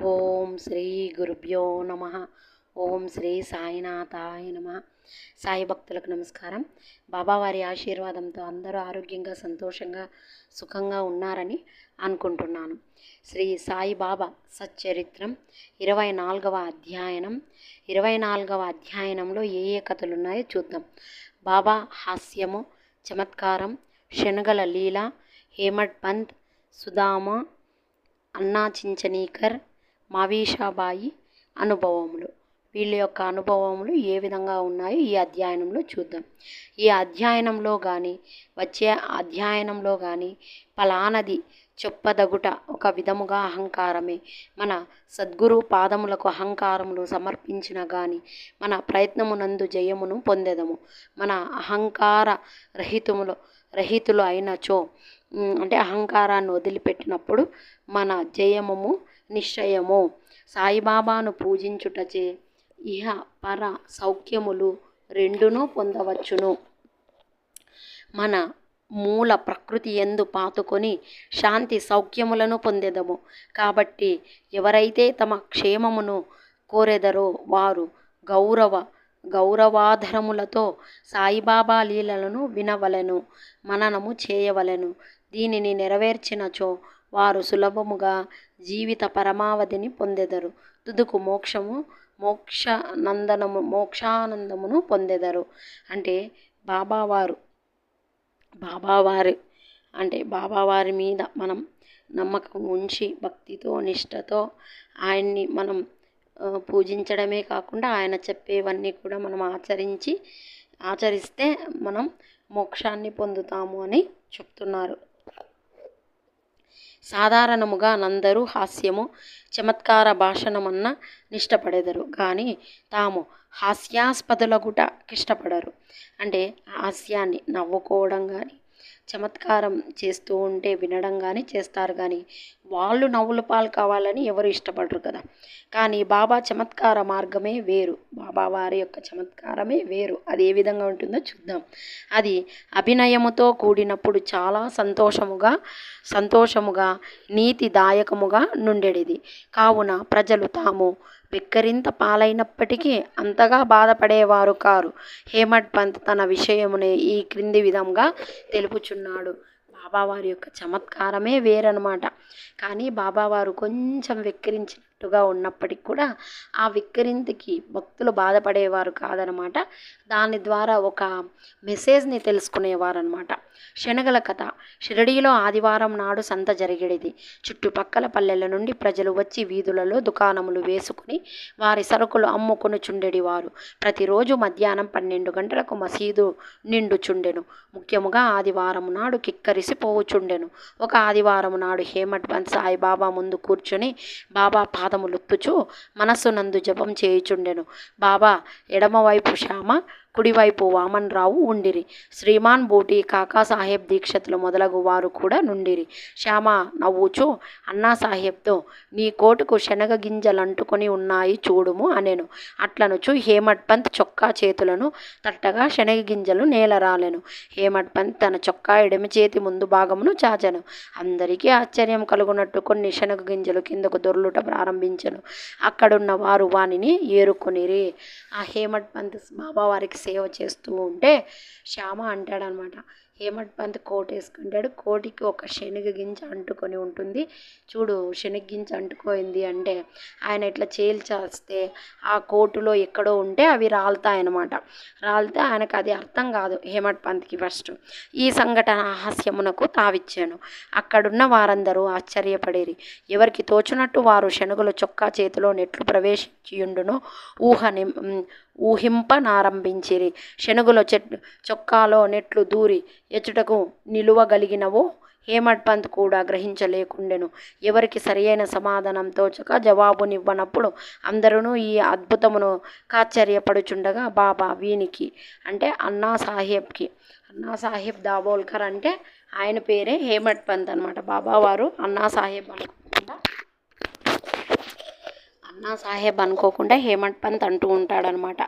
ఓం శ్రీ గురుభ్యో నమ. ఓం శ్రీ సాయినాథాయ నమ. సాయి భక్తులకు నమస్కారం. బాబావారి ఆశీర్వాదంతో అందరూ ఆరోగ్యంగా సంతోషంగా సుఖంగా ఉన్నారని అనుకుంటున్నాను. శ్రీ సాయిబాబా సచ్చరిత్రం ఇరవై నాలుగవ అధ్యయనం. ఇరవై నాలుగవ అధ్యయనంలో ఏ ఏ కథలు ఉన్నాయో చూద్దాం. బాబా హాస్యము చమత్కారం శనగల లీల హేమడ్ పంత్ సుధామ అన్నా చించనీకర్ మావీషాబాయి అనుభవములు. వీళ్ళ యొక్క అనుభవములు ఏ విధంగా ఉన్నాయో ఈ అధ్యయనంలో చూద్దాం. ఈ అధ్యయనంలో కానీ వచ్చే అధ్యయనంలో కానీ ఫలానది చెప్పదగుట ఒక విధముగా అహంకారమే. మన సద్గురు పాదములకు అహంకారములు సమర్పించిన గాని మన ప్రయత్నమునందు జయమును పొందెదము. మన అహంకార రహితములు రహితులు అయినచో అంటే అహంకారాన్ని వదిలిపెట్టినప్పుడు మన జయము నిశ్చయము. సాయిబాబాను పూజించుటచే ఇహ పర సౌఖ్యములు రెండును పొందవచ్చును. మన మూల ప్రకృతి ఎందు పాతుకొని శాంతి సౌఖ్యములను పొందెదము. కాబట్టి ఎవరైతే తమ క్షేమమును కోరెదరో వారు గౌరవ గౌరవాధరములతో సాయిబాబా లీలలను వినవలెను మననము చేయవలెను. దీనిని నెరవేర్చినచో వారు సులభముగా జీవిత పరమావధిని పొందెదరు. తుదుకు మోక్షము మోక్షానందనము మోక్షానందమును పొందెదరు. అంటే బాబావారు బాబావారు అంటే బాబావారి మీద మనం నమ్మకం ఉంచి భక్తితో నిష్టతో ఆయన్ని మనం పూజించడమే కాకుండా ఆయన చెప్పేవన్నీ కూడా మనం ఆచరించి ఆచరిస్తే మనం మోక్షాన్ని పొందుతాము అని చెప్తున్నారు. సాధారణముగా నందరూ హాస్యము చమత్కార భాషణమన్న నిష్టపడెదరు. కానీ తాము హాస్యాస్పదులగుట ఇష్టపడరు అంటే హాస్యాన్ని నవ్వుకోవడం కానీ చమత్కారం చేస్తూ ఉంటే వినడం కానీ చేస్తారు కానీ వాళ్ళు నవ్వుల పాలు కావాలని ఎవరు ఇష్టపడరు కదా. కానీ బాబా చమత్కార మార్గమే వేరు. బాబా వారి యొక్క చమత్కారమే వేరు. అది ఏ విధంగా ఉంటుందో చూద్దాం. అది అభినయముతో కూడినప్పుడు చాలా సంతోషముగా సంతోషముగా నీతిదాయకముగా నుండెడిది. కావున ప్రజలు తాము వెక్కరింత పాలైనప్పటికీ అంతగా బాధపడేవారు కారు. హేమడ్ పంత్ తన విషయమునే ఈ క్రింది విధంగా తెలుపుచున్నాడు. బాబావారి యొక్క చమత్కారమే వేరనమాట కానీ బాబావారు కొంచెం వెక్కిరించిన ఉన్నట్టుగా ఉన్నప్పటికీ కూడా ఆ వెక్కిరింతకి భక్తులు బాధపడేవారు కాదనమాట. దాని ద్వారా ఒక మెసేజ్ని తెలుసుకునేవారనమాట. శనగల కథ. షిరడీలో ఆదివారం నాడు సంత జరిగేది. చుట్టుపక్కల పల్లెల నుండి ప్రజలు వచ్చి వీధులలో దుకాణములు వేసుకుని వారి సరుకులు అమ్ముకుని చుండెడివారు ప్రతిరోజు మధ్యాహ్నం పన్నెండు గంటలకు మసీదు నిండుచుండెను. ముఖ్యముగా ఆదివారం నాడు కిక్కరిసి పోవుచుండెను. ఒక ఆదివారం నాడు హేమట్ పంత్ సాయిబాబా ముందు కూర్చుని బాబా పాదములొత్తుచు మనస్సునందు జపం చేయుచుండెను. బాబా ఎడమవైపు శ్యామ కుడివైపు వామన్ రావు ఉండిరి. శ్రీమాన్ బూటి కాకా సాహెబ్ దీక్షతులు మొదలగు వారు కూడా నుండిరి. శ్యామ నవ్వుచు అన్నా సాహెబ్తో నీ కోటుకు శనగ గింజలు అంటుకొని ఉన్నాయి చూడుము అనెను. అట్లనుచు హేమట్ పంత్ చొక్కా చేతులను తట్టగా శనగ గింజలు నేలరాలెను. హేమట్ పంత్ తన చొక్కా ఎడమ చేతి ముందు భాగమును చాచెను. అందరికీ ఆశ్చర్యం కలుగునట్టు కొన్ని శనగ గింజలు కిందకు దొర్లుట ప్రారంభించెను. అక్కడున్న వారు వానిని ఏరుకొనిరి. ఆ హేమట్ పంత్ బాబా వారికి సేవ చేస్తూ ఉంటే శ్యామ అంటాడనమాట. హేమట్ పంత్ కోట్ వేసుకుంటాడు కోటికి ఒక శనగ గింజ అంటుకొని ఉంటుంది. చూడు శనగ గింజ అంటుకోయింది అంటే ఆయన ఇట్లా చేల్చేస్తే ఆ కోటులో ఎక్కడో ఉంటే అవి రాలుతాయన్నమాట రాలితే ఆయనకు అది అర్థం కాదు. హేమట్ పంత్కి ఫస్ట్? ఈ సంఘటన హాస్యమునకు తావిచ్చాను. అక్కడున్న వారందరూ ఆశ్చర్యపడేరి. ఎవరికి తోచినట్టు వారు శనగలు చొక్కా చేతిలో నెట్లు ప్రవేశించియుండునో. ఊహ ఊహింపనారంభించిరి. శనుగుల చెట్ చొక్కాలో నెట్లు దూరి ఎచుటకు నిలువగలిగినవో హేమడ్ పంత్ కూడా గ్రహించలేకుండెను. ఎవరికి సరియైన సమాధానం తోచక జవాబునివ్వనప్పుడు అందరూ ఈ అద్భుతమును కాశ్చర్యపడుచుండగా బాబా వీనికి అంటే అన్నా సాహెబ్కి అన్నా సాహెబ్ దాబోల్కర్ అంటే ఆయన పేరే హేమడ్ పంత్ అనమాట బాబా వారు అన్నా సాహెబ్ అనుకుంటా నా సాహెబ్ అనుకోకుండా హేమంత్ పంత్ అంటూ ఉంటాడనమాట.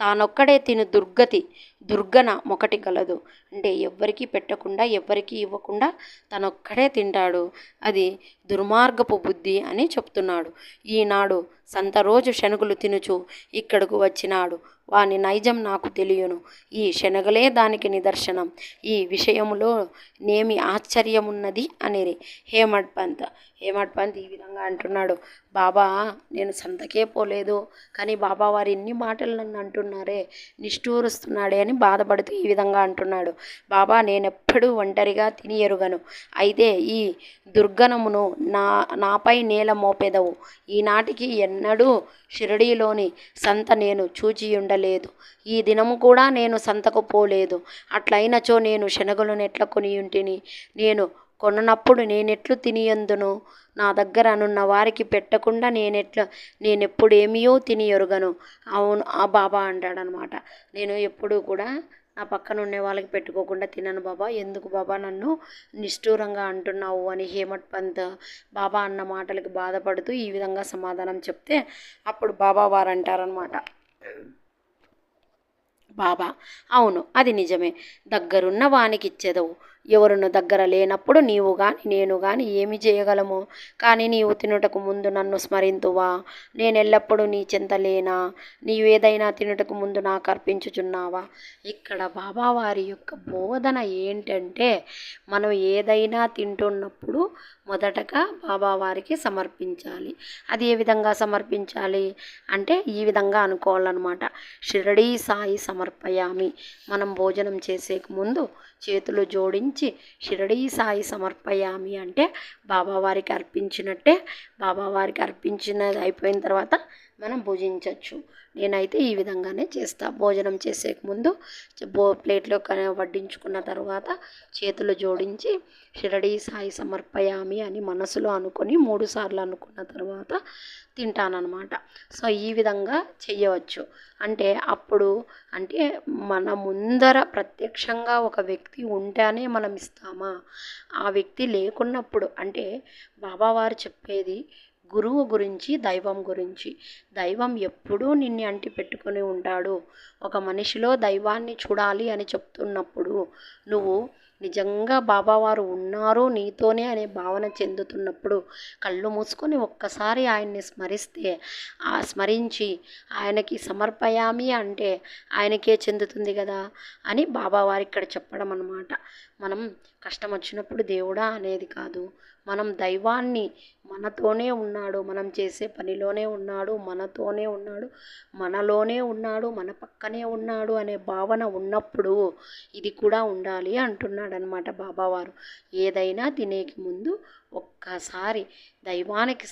తానొక్కడే తిను దుర్గతి. దుర్గన ఒకటి గలదు అంటే ఎవ్వరికీ పెట్టకుండా ఎవ్వరికీ ఇవ్వకుండా తనొక్కడే తింటాడు. అది దుర్మార్గపు బుద్ధి అని చెప్తున్నాడు. ఈనాడు సంత రోజు శనగలు తినుచు ఇక్కడకు వచ్చినాడు. వాని నైజం నాకు తెలియను. ఈ శనగలే దానికి నిదర్శనం. ఈ విషయంలో నేమి ఆశ్చర్యమున్నది అనేది హేమడ్ పంత్ హేమడ్ పంత్ ఈ విధంగా అంటున్నాడు. బాబా నేను సంతకే పోలేదు. కానీ బాబా వారు ఇన్ని మాటలు నన్ను అంటున్నారే? నిష్ఠూరుస్తున్నాడే అని బాధపడుతూ ఈ విధంగా అంటున్నాడు. బాబా నేనెప్పుడూ ఒంటరిగా తిని ఎరుగను అయితే ఈ దుర్గణమును నా నాపై నేల మోపెదవు. ఈనాటికి ఎన్నడూ షిరడీలోని సంత నేను చూచియుండలేదు ఈ దినము కూడా నేను సంతకు పోలేదు. అట్లయినచో నేను శనగలను ఎట్ల కొనియుంటిని నేను కొననప్పుడు నేనెట్లు తినియందును? నా దగ్గర అనున్న వారికి పెట్టకుండా నేనెట్లా నేనెప్పుడేమియో తిని ఎరుగను అవును ఆ బాబా అంటాడనమాట. నేను ఎప్పుడూ కూడా నా పక్కన ఉండే వాళ్ళకి పెట్టుకోకుండా తినను బాబా. ఎందుకు బాబా నన్ను నిష్ఠూరంగా అంటున్నావు అని హేమట్ పంత్ బాబా అన్న మాటలకు బాధపడుతూ ఈ విధంగా సమాధానం చెప్తే అప్పుడు బాబా వారు అంటారనమాట బాబా అవును అది నిజమే. దగ్గరున్న వానికి ఇచ్చేదవు ఎవరును దగ్గర లేనప్పుడు నీవు గాని నేను గాని ఏమి చేయగలము? కానీ నీవు తినుటకు ముందు నన్ను స్మరింతువా? నేను ఎల్లప్పుడూ నీ చింత లేనా? నీవేదైనా తినుటకు ముందు నాకు అర్పించుచున్నావా? ఇక్కడ బాబావారి యొక్క బోధన ఏంటంటే మనం ఏదైనా తింటున్నప్పుడు మొదటగా బాబావారికి సమర్పించాలి. అది ఏ విధంగా సమర్పించాలి అంటే ఈ విధంగా అనుకోవాలన్నమాట. షిరడీ సాయి సమర్పయామి. మనం భోజనం చేసే ముందు చేతులు జోడించి షిరడీ సాయి సమర్పయామి అంటే బాబావారికి అర్పించినట్టే. బాబావారికి అర్పించినది అయిపోయిన తర్వాత మనం భుజించవచ్చు నేనైతే ఈ విధంగానే చేస్తా. భోజనం చేసే ముందు బో ప్లేట్లో క- వడ్డించుకున్న తర్వాత చేతులు జోడించి షిరడీ సాయి సమర్పయామి అని మనసులో అనుకొని మూడు సార్లు అనుకున్న తర్వాత తింటానన్నమాట సో ఈ విధంగా చెయ్యవచ్చు. అంటే అప్పుడు అంటే మన ముందర ప్రత్యక్షంగా ఒక వ్యక్తి ఉంటేనే మనం ఇస్తామా? ఆ వ్యక్తి లేకున్నప్పుడు అంటే బాబావారు చెప్పేది గురువు గురించి దైవం గురించి. దైవం ఎప్పుడూ నిన్ను అంటి పెట్టుకొని ఉంటాడు. ఒక మనిషిలో దైవాన్ని చూడాలి అని చెప్తున్నప్పుడు నువ్వు నిజంగా బాబావారు ఉన్నారు నీతోనే అనే భావన చెందుతున్నప్పుడు కళ్ళు మూసుకొని ఒక్కసారి ఆయన్ని స్మరిస్తే ఆ స్మరించి ఆయనకి సమర్పయామి అంటే ఆయనకే చెందుతుంది కదా అని బాబావారు ఇక్కడ చెప్పడం అనమాట మనం కష్టం వచ్చినప్పుడు దేవుడా అనేది కాదు. మనం దైవాన్ని మనతోనే ఉన్నాడు మనం చేసే పనిలోనే ఉన్నాడు మనతోనే ఉన్నాడు మనలోనే ఉన్నాడు మన పక్కనే ఉన్నాడు అనే భావన ఉన్నప్పుడు ఇది కూడా ఉండాలి అంటున్నాడు అనమాట బాబావారు. ఏదైనా తినేకి ముందు ఒక్కసారి దైవానికి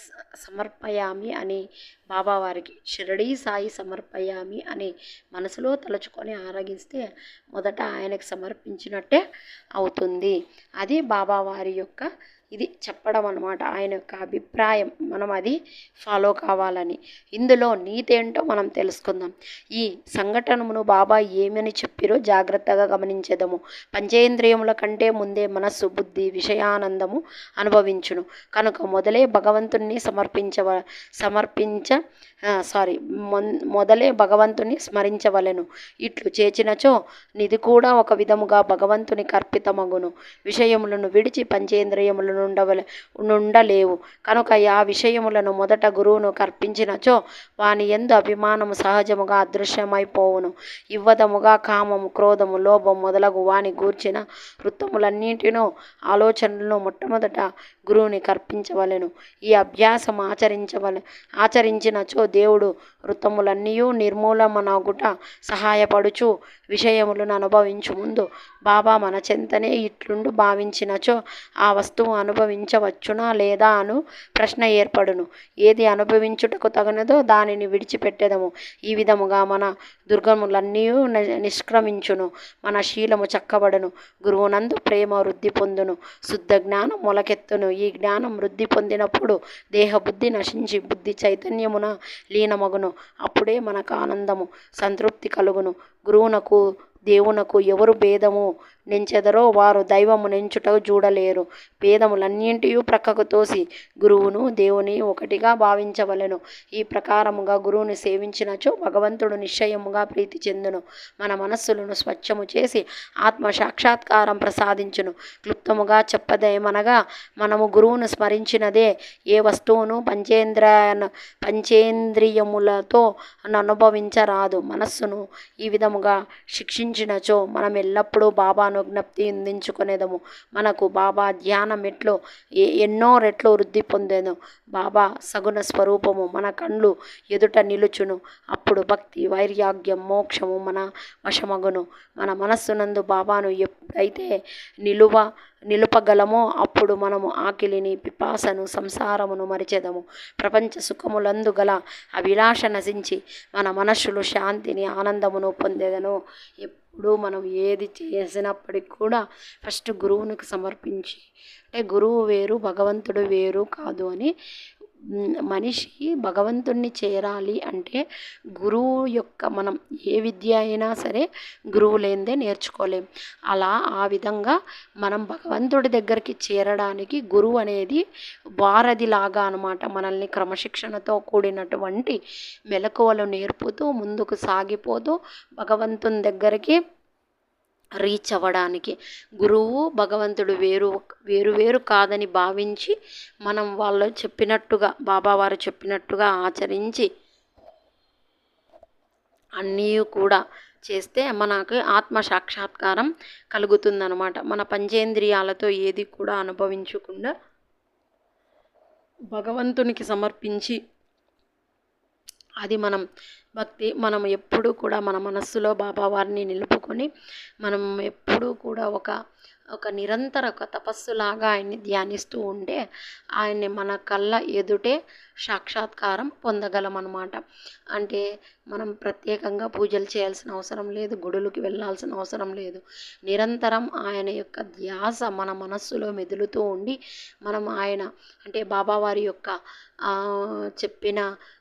సమర్పయామి అని బాబావారికి షిరడీ సాయి సమర్పయామి అని మనసులో తలుచుకొని ఆరగిస్తే మొదట ఆయనకు సమర్పించినట్టే అవుతుంది. అది బాబావారి యొక్క ఇది చెప్పడం అనమాట ఆయన యొక్క అభిప్రాయం మనం అది ఫాలో కావాలని. ఇందులో నీతేంటో మనం తెలుసుకుందాం. ఈ సంఘటనమును బాబా ఏమని చెప్పిరో జాగ్రత్తగా గమనించేదము. పంచేంద్రియముల కంటే ముందే మనస్సు బుద్ధి విషయానందము అనుభవించును. కనుక మొదలే భగవంతుణ్ణి సమర్పించవ సమర్పించ సారీ మొదలే భగవంతుని స్మరించవలెను. ఇట్లు చేచినచో నిధి కూడా ఒక విధముగా భగవంతుని కర్పితమగును. విషయములను విడిచి పంచేంద్రియములను ఉండవల నుండలేవు. కనుక ఆ విషయములను మొదట గురువును కర్పించినచో వాని ఎందు అభిమానము సహజముగా అదృశ్యమైపోవును. ఇవ్వదముగా కామము క్రోధము లోభం మొదలగు వాని గూర్చిన వృత్తములన్నింటినో ఆలోచనలను మొట్టమొదట గురువుని కర్పించవలెను. ఈ అభ్యాసం ఆచరించవలె ఆచరించినచో దేవుడు వృత్తములన్నీ నిర్మూలమనగుట సహాయపడుచు విషయములను అనుభవించు ముందు బాబా మన చెంతనే ఇట్లుండు భావించినచో ఆ వస్తువు అనుభవించవచ్చునా లేదా అను ప్రశ్న ఏర్పడును. ఏది అనుభవించుటకు తగనదో దానిని విడిచిపెట్టెదము. ఈ విధముగా మన దుర్గములన్నీ నిష్క్రమించును. మన శీలము చక్కబడును. గురువునందు ప్రేమ వృద్ధి పొందును. శుద్ధ జ్ఞానం మొలకెత్తును. ఈ జ్ఞానం వృద్ధి పొందినప్పుడు దేహ బుద్ధి నశించి బుద్ధి చైతన్యమున లీనమగును. అప్పుడే మనకు ఆనందము సంతృప్తి కలుగును. గురువునకు దేవునకు ఎవరు భేదము నించెదరో వారు దైవము నించుట చూడలేరు. భేదములన్నింటియు ప్రక్కకు తోసి గురువును దేవుని ఒకటిగా భావించవలెను. ఈ ప్రకారముగా గురువుని సేవించినచో భగవంతుడు నిశ్చయముగా ప్రీతి చెందును. మన మనస్సులను స్వచ్ఛము చేసి ఆత్మ సాక్షాత్కారం ప్రసాదించును. క్లుప్తముగా చెప్పదేమనగా మనము గురువును స్మరించినదే ఏ వస్తువును పంచేంద్ర పంచేంద్రియములతో అనుభవించరాదు మనస్సును ఈ విధముగా శిక్షించినచో మనం ఎల్లప్పుడూ బాబాను జ్ఞప్తి అందించుకునేదము మనకు బాబా ధ్యానం ఎట్లు ఎన్నో రెట్లు వృద్ధి పొందేను. బాబా సగుణ స్వరూపము మన కండ్లు ఎదుట నిలుచును. అప్పుడు భక్తి వైరాగ్యం మోక్షము మన వశమగును. మన మనస్సునందు బాబాను ఎప్పుడైతే నిలువ నిలుపగలమో అప్పుడు మనము ఆకిలిని పిపాసను సంసారమును మరిచెదము. ప్రపంచ సుఖములందు గల అభిలాష నశించి మన మనస్సులు శాంతిని ఆనందమును పొందేదను. ఎప్పుడు మనం ఏది చేసినప్పటికి కూడా ఫస్ట్ గురువునికి సమర్పించి అంటే గురువు వేరు భగవంతుడు వేరు కాదు అని మనిషి భగవంతుణ్ణి చేరాలి అంటే గురువు యొక్క మనం ఏ విద్య అయినా సరే గురువు లేనిదే నేర్చుకోలేం. అలా ఆ విధంగా మనం భగవంతుడి దగ్గరికి చేరడానికి గురువు అనేది వారధిలాగా అనమాట మనల్ని క్రమశిక్షణతో కూడినటువంటి మెలకువలు నేర్పుతూ ముందుకు సాగిపోతూ భగవంతుని దగ్గరికి రీచ్ అవ్వడానికి. గురువు భగవంతుడు వేరు వేరు వేరు కాదని భావించి మనం వాళ్ళు చెప్పినట్టుగా బాబావారు చెప్పినట్టుగా ఆచరించి అన్నీ కూడా చేస్తే మనకు ఆత్మ సాక్షాత్కారం కలుగుతుందనమాట మన పంచేంద్రియాలతో ఏది కూడా అనుభవించకుండా భగవంతునికి సమర్పించి అది మనం భక్తి మనం ఎప్పుడూ కూడా మన మనస్సులో బాబా వారిని నిలుపుకొని మనం ఎప్పుడూ కూడా ఒక ఒక నిరంతర ఒక తపస్సులాగా ఆయన్ని ధ్యానిస్తూ ఉంటే ఆయన్ని మన కళ్ళ ఎదుటే సాక్షాత్కారం పొందగలం అనమాట అంటే మనం ప్రత్యేకంగా పూజలు చేయాల్సిన అవసరం లేదు గుడులకి వెళ్ళాల్సిన అవసరం లేదు. నిరంతరం ఆయన యొక్క ధ్యాస మన మనస్సులో మెదులుతూ ఉండి మనం ఆయన అంటే బాబావారి యొక్క చెప్పిన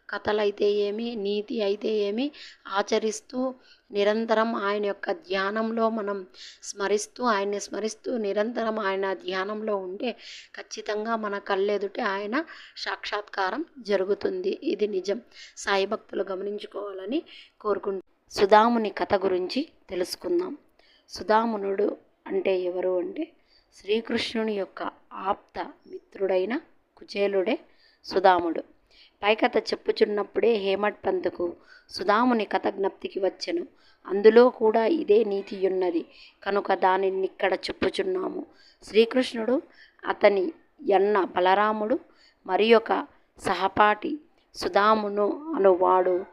కథలైతే ఏమి నీతి అయితే ఏమి ఆచరిస్తూ నిరంతరం ఆయన యొక్క ధ్యానంలో మనం స్మరిస్తూ ఆయన్ని స్మరిస్తూ నిరంతరం ఆయన ధ్యానంలో ఉంటే ఖచ్చితంగా మన కళ్ళెదుటే ఆయన సాక్షాత్కారం జరుగుతుంది. ఇది నిజం. సాయి భక్తులు గమనించుకోవాలని కోరుకుంటు సుధాముని కథ గురించి తెలుసుకుందాం. సుధామునుడు అంటే ఎవరు అంటే శ్రీకృష్ణుని యొక్క ఆప్త మిత్రుడైన కుచేలుడే సుధాముడు. పైకథ చెప్పుచున్నప్పుడే హేమట్ పంతుకు సుధాముని కథ జ్ఞప్తికి వచ్చెను. అందులో కూడా ఇదే నీతియున్నది. కనుక దానిని ఇక్కడ చెప్పుచున్నాము. శ్రీకృష్ణుడు అతని ఎన్న బలరాముడు మరి ఒక సహపాఠి సుధామును అనువాడు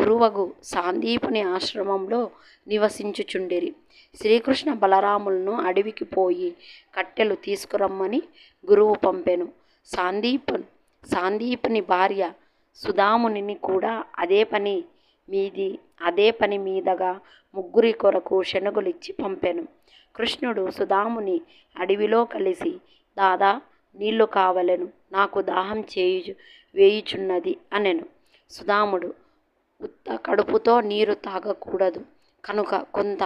గురువగు సాందీపుని ఆశ్రమంలో నివసించుచుండిరి. శ్రీకృష్ణ బలరాములను అడవికి పోయి కట్టెలు తీసుకురమ్మని గురువు పంపెను. సాందీపును సాందీపుని భార్య సుధామునిని కూడా అదే పని మీది అదే పని మీదగా ముగ్గురి కొరకు శనగులిచ్చి పంపెను. కృష్ణుడు సుధాముని అడవిలో కలిసి దాదా నీళ్ళు కావలెను నాకు దాహం చేయుచు వేయుచున్నది అనెను. సుధాముడు ఉత్త కడుపుతో నీరు తాగకూడదు కనుక కొంత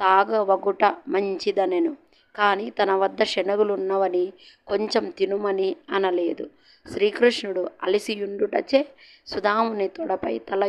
తాగవగుట మంచిదనెను కానీ తన వద్ద శనగులున్నవని కొంచెం తినుమని అనలేదు. శ్రీకృష్ణుడు అలసియుండుటచే సుధాముని తొడపై తల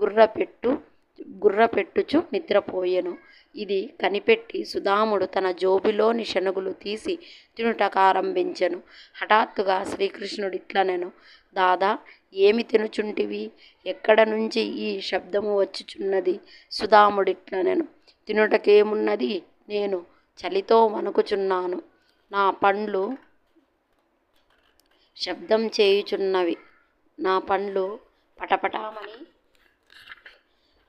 గుర్రపెట్టు గుర్రపెట్టుచు నిద్రపోయెను. ఇది కనిపెట్టి సుధాముడు తన జోబిలోని శనగులు తీసి తినుటకారంభించెను. హఠాత్తుగా శ్రీకృష్ణుడు ఇట్లనెను దాదా ఏమి తినుచుంటివి? ఎక్కడ నుంచి ఈ శబ్దము వచ్చుచున్నది? సుధాముడిట్లనెను తినుటకేమున్నది? నేను చలితో వణుకుచున్నాను. నా పండ్లు శబ్దం చేయుచున్నవి. నా పండ్లు పటపటామని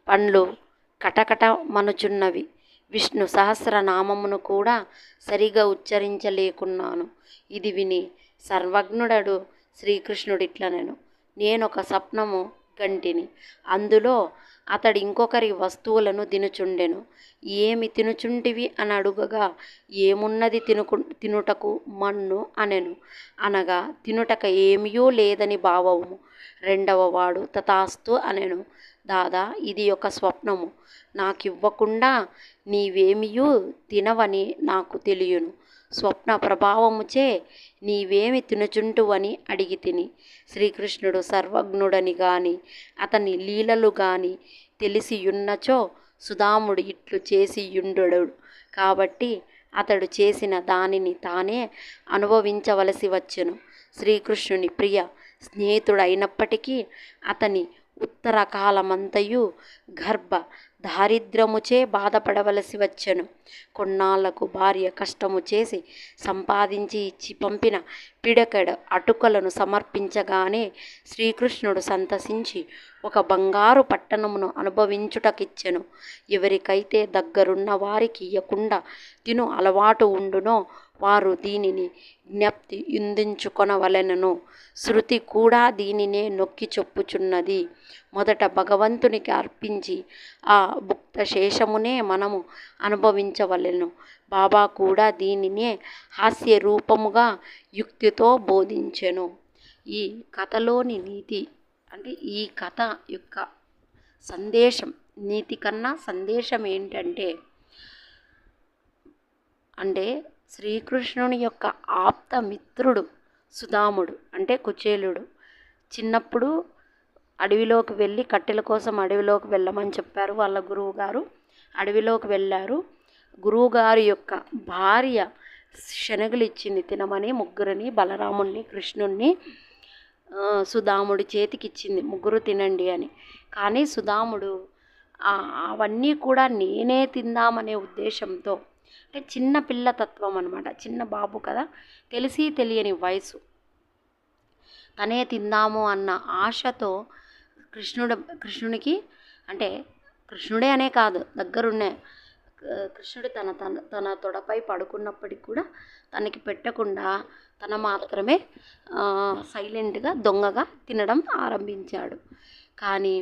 పండ్లు కటకటమనుచున్నవి. విష్ణు సహస్రనామమును కూడా సరిగా ఉచ్చరించలేకున్నాను. ఇది విని సర్వజ్ఞుడడు శ్రీకృష్ణుడిట్లనెను. నేనొక స్వప్నము కంటిని అందులో అతడు ఇంకొకరి వస్తువులను తినుచుండెను. ఏమి తినుచుంటివి అని అడుగగా ఏమున్నది తినుకు తినుటకు మన్ను అనెను. అనగా తినుటక ఏమియూ లేదని భావము. రెండవ వాడు తథాస్తు అనెను. దాదా ఇది ఒక స్వప్నము. నాకివ్వకుండా నీవేమియూ తినవని నాకు తెలియను. స్వప్న ప్రభావముచే నీవేమి తినుచుంటువని అడిగి తిని. శ్రీకృష్ణుడు సర్వజ్ఞుడని గాని అతని లీలలు గాని తెలిసియున్నచో సుధాముడు ఇట్లు చేసియుండడు. కాబట్టి అతడు చేసిన దానిని తానే అనుభవించవలసి వచ్చెను. శ్రీకృష్ణుని ప్రియ స్నేహితుడైనప్పటికీ అతని ఉత్తర కాలమంతయు గర్భ దారిద్ర్యముచే బాధపడవలసి వచ్చెను. కొన్నాళ్ళకు భార్య కష్టము చేసి సంపాదించి ఇచ్చి పంపిన పిడకడ అటుకలను సమర్పించగానే శ్రీకృష్ణుడు సంతసించి ఒక బంగారు పట్టణమును అనుభవించుటకిచ్చెను. ఎవరికైతే దగ్గరున్న వారికి ఇయ్యకుండా తిను అలవాటు ఉండునో వారు దీనిని జ్ఞప్తి యుందించుకొనవలెనను. శృతి కూడా దీనినే నొక్కి చెప్పుచున్నది. మొదట భగవంతునికి అర్పించి ఆ భుక్త శేషమునే మనము అనుభవించవలెను. బాబా కూడా దీనినే హాస్య రూపముగా యుక్తితో బోధించెను. ఈ కథలోని నీతి అంటే ఈ కథ యొక్క సందేశం నీతి కన్నా సందేశం ఏంటంటే అంటే శ్రీకృష్ణుని యొక్క ఆప్త మిత్రుడు సుధాముడు అంటే కుచేలుడు. చిన్నప్పుడు అడవిలోకి వెళ్ళి కట్టెల కోసం అడవిలోకి వెళ్ళమని చెప్పారు వాళ్ళ గురువు గారు అడవిలోకి వెళ్ళారు. గురువుగారి యొక్క భార్య శనగలు ఇచ్చింది తినమని ముగ్గురిని బలరాముణ్ణి కృష్ణుణ్ణి సుధాముడి చేతికి ఇచ్చింది ముగ్గురు తినండి అని. కానీ సుధాముడు అవన్నీ కూడా నేనే తిందామనే ఉద్దేశంతో అంటే చిన్న పిల్ల తత్వం అనమాట చిన్న బాబు కదా. తెలిసి తెలియని వయసు. తనే తిందాము అన్న ఆశతో కృష్ణుడు కృష్ణునికి అంటే కృష్ణుడే అనే కాదు దగ్గరున్నే కృష్ణుడు తన తన తన తొడపై పడుకున్నప్పటికి కూడా తనకి పెట్టకుండా తన మాత్రమే సైలెంట్గా దొంగగా తినడం ఆరంభించాడు. కానీ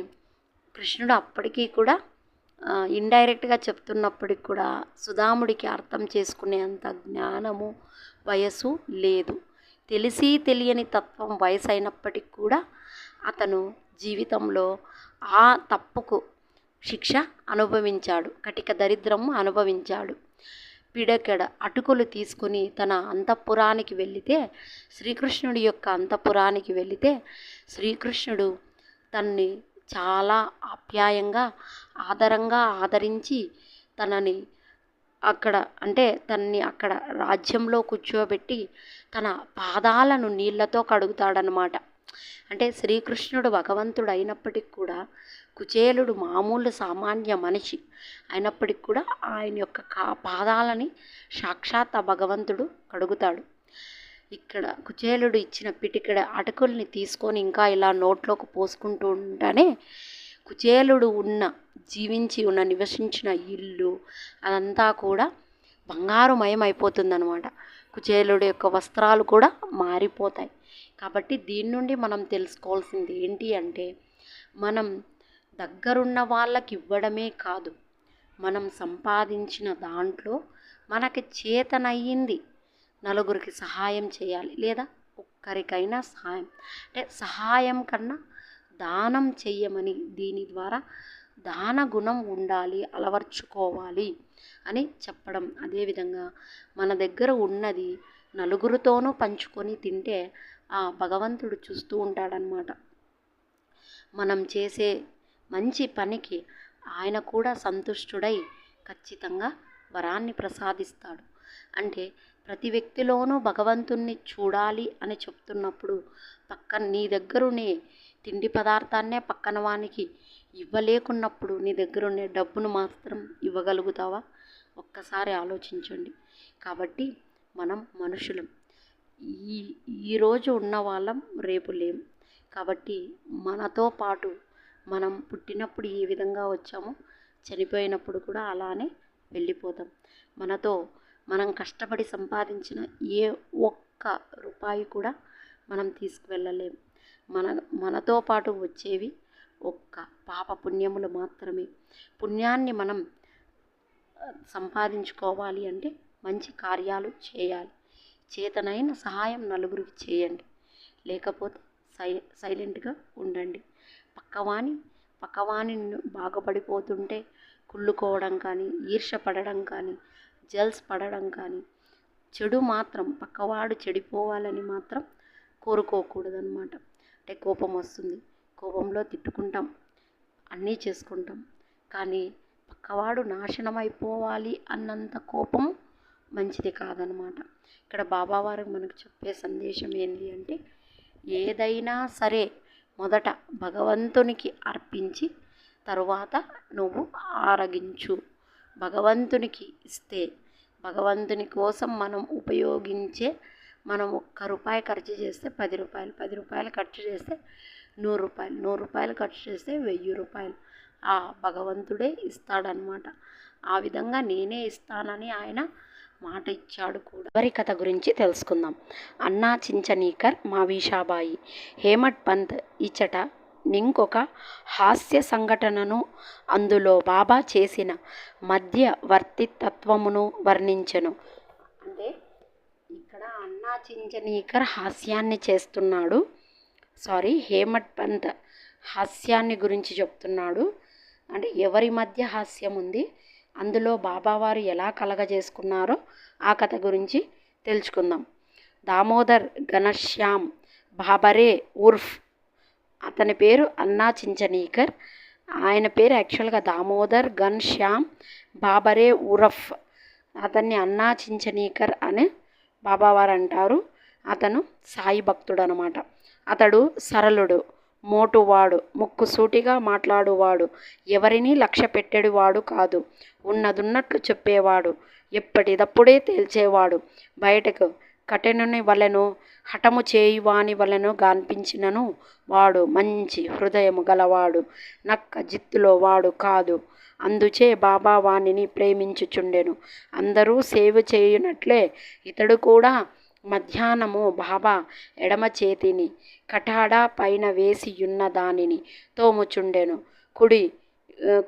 కృష్ణుడు అప్పటికీ కూడా ఇండైరెక్ట్గా చెప్తున్నప్పటికి కూడా సుధాముడికి అర్థం చేసుకునే అంత జ్ఞానము వయసు లేదు. తెలిసి తెలియని తత్వం వయసు అయినప్పటికీ కూడా అతను జీవితంలో ఆ తప్పుకు శిక్ష అనుభవించాడు కటిక దరిద్రము అనుభవించాడు. పిడకెడ అటుకులు తీసుకుని తన అంతఃపురానికి వెళితే శ్రీకృష్ణుడి యొక్క అంతఃపురానికి వెళితే శ్రీకృష్ణుడు తన్ని చాలా ఆప్యాయంగా ఆదరంగా ఆదరించి తనని అక్కడ అంటే తన్ని అక్కడ రాజ్యంలో కూర్చోబెట్టి తన పాదాలను నీళ్ళతో కడుగుతాడనమాట అంటే శ్రీకృష్ణుడు భగవంతుడు అయినప్పటికి కూడా కుచేలుడు మామూలు సామాన్య మనిషి అయినప్పటికి కూడా ఆయన యొక్క కా పాదాలని సాక్షాత్ ఆ భగవంతుడు కడుగుతాడు. ఇక్కడ కుచేలుడు ఇచ్చిన పిటికడ అటుకుల్ని తీసుకొని ఇంకా ఇలా నోట్లోకి పోసుకుంటూ ఉంటానే కుచేలుడు ఉన్న జీవించి ఉన్న నివసించిన ఇల్లు అదంతా కూడా బంగారుమయం అయిపోతుందనమాట కుచేలుడు యొక్క వస్త్రాలు కూడా మారిపోతాయి. కాబట్టి దీని నుండి మనం తెలుసుకోవాల్సింది ఏంటి అంటే మనం దగ్గరున్న వాళ్ళకి ఇవ్వడమే కాదు మనం సంపాదించిన దాంట్లో మనకి చేతనయ్యింది నలుగురికి సహాయం చేయాలి. లేదా ఒక్కరికైనా సహాయం. అంటే సహాయం కన్నా దానం చెయ్యమని దీని ద్వారా దాన గుణం ఉండాలి అలవర్చుకోవాలి అని చెప్పడం. అదేవిధంగా మన దగ్గర ఉన్నది నలుగురితోనూ పంచుకొని తింటే ఆ భగవంతుడు చూస్తూ ఉంటాడనమాట మనం చేసే మంచి పనికి ఆయన కూడా సంతుష్టుడై ఖచ్చితంగా వరాన్ని ప్రసాదిస్తాడు. అంటే ప్రతి వ్యక్తిలోనూ భగవంతుణ్ణి చూడాలి అని చెప్తున్నప్పుడు పక్కన నీ దగ్గరునే తిండి పదార్థాన్నే పక్కన వానికి ఇవ్వలేకున్నప్పుడు నీ దగ్గరుండే డబ్బును మాత్రం ఇవ్వగలుగుతావా? ఒక్కసారి ఆలోచించండి. కాబట్టి మనం మనుషులం. ఈ ఈరోజు ఉన్న వాళ్ళం రేపు లేం. కాబట్టి మనతో పాటు మనం పుట్టినప్పుడు ఏ విధంగా వచ్చామో చనిపోయినప్పుడు కూడా అలానే వెళ్ళిపోతాం. మనతో మనం కష్టపడి సంపాదించిన ఏ ఒక్క రూపాయి కూడా మనం తీసుకువెళ్ళలేం. మన మనతో పాటు వచ్చేవి ఒక్క పాప పుణ్యములు మాత్రమే. పుణ్యాన్ని మనం సంపాదించుకోవాలి అంటే మంచి కార్యాలు చేయాలి. చేతనైన సహాయం నలుగురికి చేయండి. లేకపోతే సై సైలెంట్గా ఉండండి. పక్కవాణి పక్కవాణిని బాగుపడిపోతుంటే కుళ్ళుకోవడం కానీ ఈర్ష పడడం కానీ జల్స్ పడడం కానీ చెడు మాత్రం పక్కవాడు చెడిపోవాలని మాత్రం కోరుకోకూడదనమాట అంటే కోపం వస్తుంది. కోపంలో తిట్టుకుంటాం. అన్నీ చేసుకుంటాం. కానీ పక్కవాడు నాశనం అయిపోవాలి అన్నంత కోపం మంచిది కాదనమాట ఇక్కడ బాబావారు మనకు చెప్పే సందేశం ఏంటి అంటే ఏదైనా సరే మొదట భగవంతునికి అర్పించి తరువాత నువ్వు ఆరగించు. భగవంతునికి ఇస్తే భగవంతుని కోసం మనం ఉపయోగించే మనం ఒక్క రూపాయి ఖర్చు చేస్తే పది రూపాయలు పది రూపాయలు ఖర్చు చేస్తే నూరు రూపాయలు నూరు రూపాయలు ఖర్చు చేస్తే వెయ్యి రూపాయలు. ఆ భగవంతుడే ఇస్తాడనమాట ఆ విధంగా నేనే ఇస్తానని ఆయన మాట ఇచ్చాడు కూడా. ఎవరి కథ గురించి తెలుసుకుందాం. అన్నా చించనీకర్ మావీషాబాయి హేమట్ పంత్ ఇచ్చట ఇంకొక హాస్య సంఘటనను అందులో బాబా చేసిన మధ్యవర్తిత్వమును వర్ణించెను. అంటే ఇక్కడ అన్నా చించనీకర్ హాస్యాన్ని చేస్తున్నాడు. సారీ హేమట్ పంత్ హాస్యాన్ని గురించి చెప్తున్నాడు. అంటే ఎవరి మధ్య హాస్యం ఉంది అందులో బాబావారు ఎలా కలగజేసుకున్నారో ఆ కథ గురించి తెలుసుకుందాం. దామోదర్ ఘనశ్యామ్ బాబరే ఉర్ఫ్ అతని పేరు అన్నా చించనీకర్. ఆయన పేరు యాక్చువల్గా దామోదర్ గన్ శ్యామ్ బాబరే ఉరఫ్ అతన్ని అన్నా చించనీకర్ అని బాబావారు అంటారు అతను సాయి భక్తుడు అనమాట అతడు సరళుడు మోటువాడు ముక్కుసూటిగా మాట్లాడువాడు ఎవరినీ లక్ష్య పెట్టేవాడు కాదు. ఉన్నదున్నట్లు చెప్పేవాడు ఎప్పటిదప్పుడే తేల్చేవాడు. బయటకు కఠినని వలెను హఠము చేయువాని వలెను గాన్పించినను వాడు మంచి హృదయము గలవాడు నక్క జిత్తులో వాడు కాదు. అందుచే బాబా వాణిని ప్రేమించుచుండెను. అందరూ సేవ చేయునట్లే ఇతడు కూడా మధ్యాహ్నము బాబా ఎడమ చేతిని కఠాడా పైన వేసియున్న దానిని తోముచుండెను. కుడి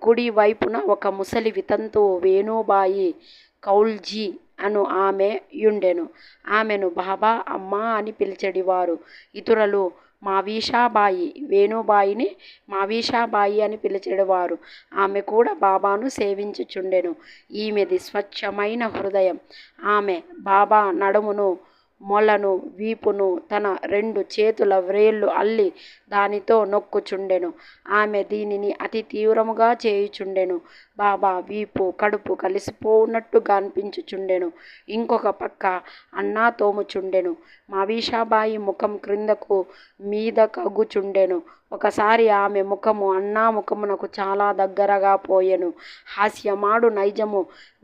కుడి వైపున ఒక ముసలి వితంతువు వేణుబాయి కౌల్జీ అను ఆమె యుండెను. ఆమెను బాబా అమ్మ అని పిలిచెడివారు ఇతరులు మావీషాబాయి వేణుబాయిని మావీషాబాయి అని పిలిచెడివారు ఆమె కూడా బాబాను సేవించుచుండెను. ఈమెది స్వచ్ఛమైన హృదయం. ఆమె బాబా నడుమును మొలను వీపును తన రెండు చేతుల వ్రేళ్ళు అల్లి దానితో నొక్కుచుండెను. ఆమె దీనిని అతి తీవ్రముగా చేయుచుండెను. బాబా వీపు కడుపు కలిసిపోనట్టుగా అనిపించుచుండెను. ఇంకొక పక్క అన్నా తోముచుండెను. మావీషాబాయి ముఖం క్రిందకు మీద కగ్గుచుండెను ఒకసారి ఆమె ముఖము అన్నా ముఖమునకు చాలా దగ్గరగా పోయెను. హాస్యమాడు నైజము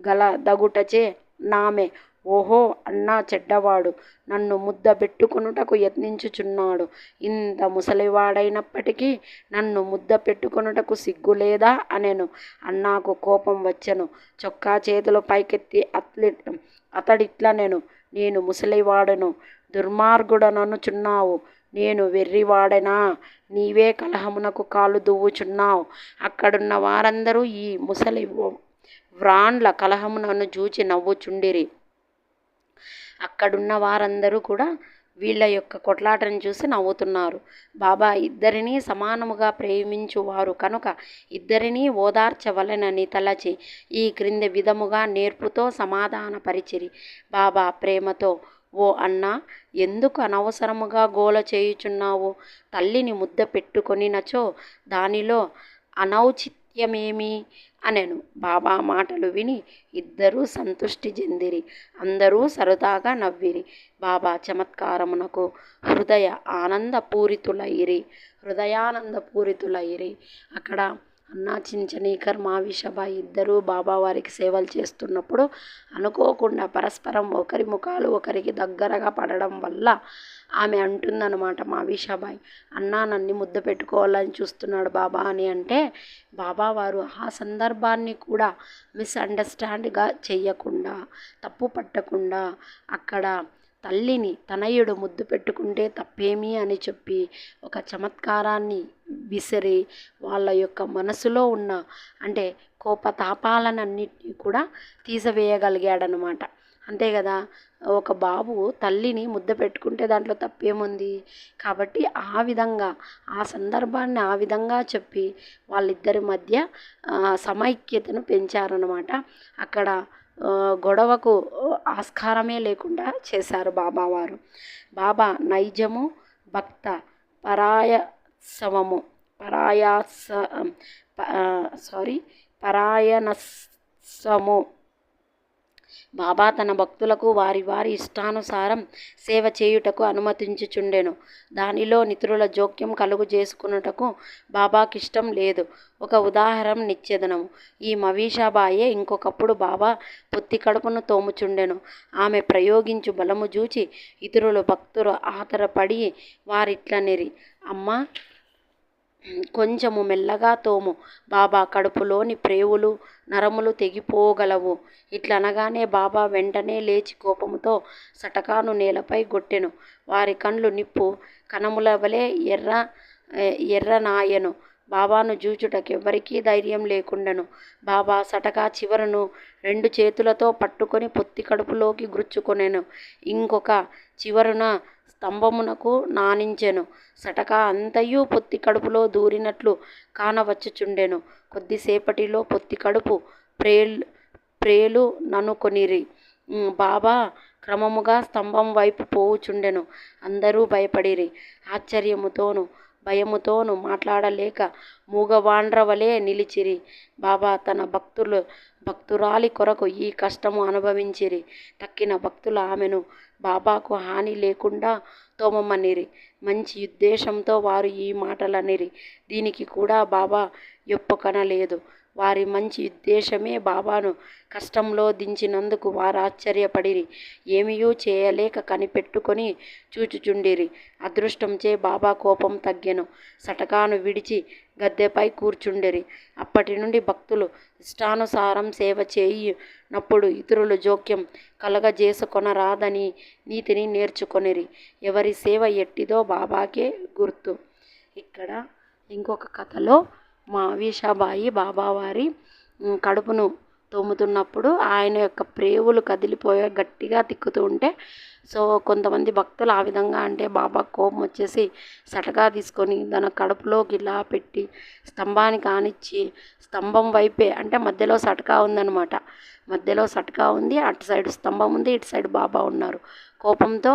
గల దగుటచే నామె ఓహో అన్నా చెడ్డవాడు నన్ను ముద్ద పెట్టుకొనుటకు యత్నించుచున్నాడు. ఇంత ముసలివాడైనప్పటికీ నన్ను ముద్ద పెట్టుకొనుటకు సిగ్గులేదా అనెను. అన్నాకు కోపం వచ్చెను. చొక్కా చేతులు పైకెత్తి అత్లి అతడిట్ల నేను నేను ముసలివాడను. దుర్మార్గుడననుచున్నావు. నేను వెర్రివాడనా? నీవే కలహమునకు కాలు దువ్వుచున్నావు. అక్కడున్న వారందరూ ఈ ముసలి వ్రాండ్ల కలహమునను చూచి నవ్వుచుండిరి. అక్కడున్న వారందరూ కూడా వీళ్ళ యొక్క కొట్లాటను చూసి నవ్వుతున్నారు. బాబా ఇద్దరినీ సమానముగా ప్రేమించువారు కనుక ఇద్దరినీ ఓదార్చవలెనని తలచి ఈ క్రింది విధముగా నేర్పుతో సమాధానపరిచిరి. బాబా ప్రేమతో ఓ అన్నా ఎందుకు అనవసరముగా గోల చేయుచున్నావు? తల్లిని ముద్ద పెట్టుకొనినచో దానిలో సత్యమేమి? అనెను. బాబా మాటలు విని ఇద్దరూ సంతృష్టి చెందిరి. అందరూ సరదాగా నవ్విరి. బాబా చమత్కారమునకు హృదయ ఆనందపూరితులైరి. హృదయానందపూరితులైరి. అక్కడ అన్నా చించనీకర్ మావిషబాయి ఇద్దరూ బాబావారికి సేవలు చేస్తున్నప్పుడు అనుకోకుండా పరస్పరం ఒకరి ముఖాలు ఒకరికి దగ్గరగా పడడం వల్ల ఆమె అంటుందన్నమాట మావిషాబాయ్ అన్నా నన్ను ముద్ద పెట్టుకోవాలని చూస్తున్నాడు బాబా అని అంటే బాబావారు ఆ సందర్భాన్ని కూడా మిస్అండర్స్టాండ్గా చెయ్యకుండా తప్పు పట్టకుండా అక్కడ తల్లిని తనయుడు ముద్దు పెట్టుకుంటే తప్పేమి అని చెప్పి ఒక చమత్కారాన్ని విసిరి వాళ్ళ యొక్క మనసులో ఉన్న అంటే కోపతాపాలనన్నిటినీ కూడా తీసివేయగలిగాడనమాట అంతే కదా ఒక బాబు తల్లిని ముద్ద పెట్టుకుంటే దాంట్లో తప్పేముంది? కాబట్టి ఆ విధంగా ఆ సందర్భాన్ని ఆ విధంగా చెప్పి వాళ్ళిద్దరి మధ్య సమైక్యతను పెంచారనమాట అక్కడ గొడవకు ఆస్కారమే లేకుండా చేశారు బాబావారు. బాబా నైజము భక్త పరాయత్సవము పరాయాస సారీ పరాయణసము బాబా తన భక్తులకు వారి వారి ఇష్టానుసారం సేవ చేయుటకు అనుమతించుచుండెను. దానిలో నితురుల జోక్యం కలుగు చేసుకున్నటకు బాబాకిష్టం లేదు. ఒక ఉదాహరణ నిచ్చెదనము. ఈ మవీషాబాయే ఇంకొకప్పుడు బాబా పొత్తి కడుపును తోముచుండెను. ఆమె ప్రయోగించు బలము చూచి ఇతరులు భక్తులు ఆతరపడి వారిట్లనిరి అమ్మ కొంచెము మెల్లగా తోము. బాబా కడుపులోని ప్రేవులు నరములు తెగిపోగలవు. ఇట్లనగానే బాబా వెంటనే లేచి కోపముతో సటకాను నేలపై గొట్టెను. వారి కండ్లు నిప్పు కనముల వలె ఎర్ర ఎర్రనాయను బాబాను జూచుటకెవ్వరికీ ధైర్యం లేకుండెను. బాబా సటకా చివరను రెండు చేతులతో పట్టుకొని పొత్తి కడుపులోకి గుచ్చుకొనెను. ఇంకొక చివరున స్తంభమునకు నానించెను. సటక అంతయు పొత్తి కడుపులో దూరినట్లు కానవచ్చుచుండెను. కొద్దిసేపటిలో పొత్తి కడుపు ప్రేల్ ప్రేలు ననుకొనిరి బాబా క్రమముగా స్తంభం వైపు పోవుచుండెను. అందరూ భయపడిరి. ఆశ్చర్యముతోను భయముతోను మాట్లాడలేక మూగవాండ్రవలే నిలిచిరి. బాబా తన భక్తులు భక్తురాలి కొరకు ఈ కష్టము అనుభవించిరి. తక్కిన భక్తులు ఆమెను బాబాకు హాని లేకుండా తోమమనిరి. మంచి ఉద్దేశంతో వారు ఈ మాటలనిరి. దీనికి కూడా బాబా ఒప్పుకొనలేదు వారి మంచి ఉద్దేశమే బాబాను కష్టంలో దించినందుకు వారు ఆశ్చర్యపడిరి. ఏమీయూ చేయలేక కనిపెట్టుకొని చూచుచుండిరి. అదృష్టంచే బాబా కోపం తగ్గెను. సటకాను విడిచి గద్దెపై కూర్చుండిరి. అప్పటి నుండి భక్తులు ఇష్టానుసారం సేవ చేయినప్పుడు ఇతరుల జోక్యం కలగజేసుకొనరాదని నీతిని నేర్చుకొనిరి. ఎవరి సేవ ఎట్టిదో బాబాకే గుర్తు. ఇక్కడ ఇంకొక కథలో మా వీషాబాయి బాబావారి కడుపును తోముతున్నప్పుడు ఆయన యొక్క ప్రేవులు కదిలిపోయే గట్టిగా తిక్కుతూ ఉంటే సో కొంతమంది భక్తులు ఆ విధంగా అంటే బాబా కోపం వచ్చేసి సటగా తీసుకొని తన కడుపులోకి ఇలా పెట్టి స్తంభానికి ఆనిచ్చి స్తంభం వైపే అంటే మధ్యలో సటకా ఉందన్నమాట. మధ్యలో సటకా ఉంది అటు సైడ్ స్తంభం ఉంది ఇటు సైడ్ బాబా ఉన్నారు. కోపంతో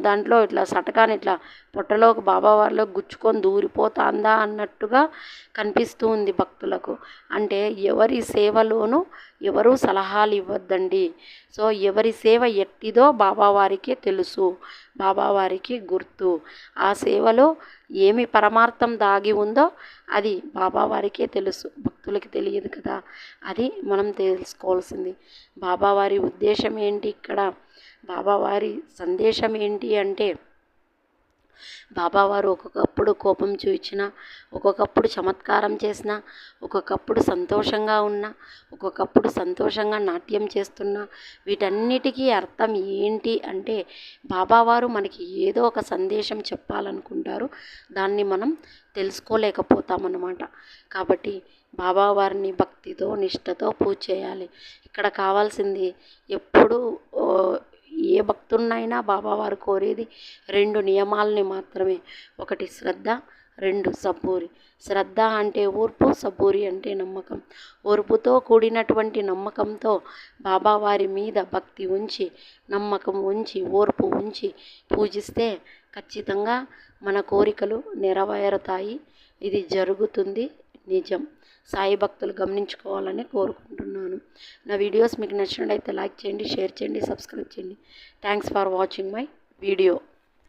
దాంట్లో ఇట్లా సటకాని ఇట్లా పొట్టలోకి బాబావారిలో గుచ్చుకొని దూరిపోతుందా అన్నట్టుగా కనిపిస్తూ ఉంది భక్తులకు. అంటే ఎవరి సేవలోనూ ఎవరు సలహాలు ఇవ్వద్దండి. సో ఎవరి సేవ ఎట్టిదో బాబావారికే తెలుసు బాబావారికి గుర్తు. ఆ సేవలో ఏమి పరమార్థం దాగి ఉందో అది బాబావారికే తెలుసు భక్తులకి తెలియదు కదా. అది మనం తెలుసుకోవాల్సింది. బాబావారి ఉద్దేశం ఏంటి ఇక్కడ? బాబావారి సందేశం ఏంటి అంటే బాబావారు ఒక్కొక్కప్పుడు కోపం చూపించిన ఒక్కొక్కప్పుడు చమత్కారం చేసిన ఒక్కొక్కప్పుడు సంతోషంగా ఉన్న ఒక్కొక్కప్పుడు సంతోషంగా నాట్యం చేస్తున్న వీటన్నిటికీ అర్థం ఏంటి అంటే బాబావారు మనకి ఏదో ఒక సందేశం చెప్పాలనుకుంటారు. దాన్ని మనం తెలుసుకోలేకపోతామన్నమాట. కాబట్టి బాబావారిని భక్తితో నిష్టతో పూజ చేయాలి. ఇక్కడ కావాల్సింది ఎప్పుడు ఏ భక్తున్నైనా బాబావారు కోరేది రెండు నియమాలని మాత్రమే. ఒకటి శ్రద్ధ రెండు సబ్బూరి. శ్రద్ధ అంటే ఓర్పు సబ్బూరి అంటే నమ్మకం. ఓర్పుతో కూడినటువంటి నమ్మకంతో బాబావారి మీద భక్తి ఉంచి నమ్మకం ఉంచి ఓర్పు ఉంచి పూజిస్తే ఖచ్చితంగా మన కోరికలు నెరవేరుతాయి. ఇది జరుగుతుంది నిజం. సాయి భక్తులు గమనించుకోవాలని కోరుకుంటున్నాను. నా వీడియోస్ మీకు నచ్చినట్లయితే లైక్ చేయండి షేర్ చేయండి సబ్స్క్రైబ్ చేయండి. Thanks for watching my video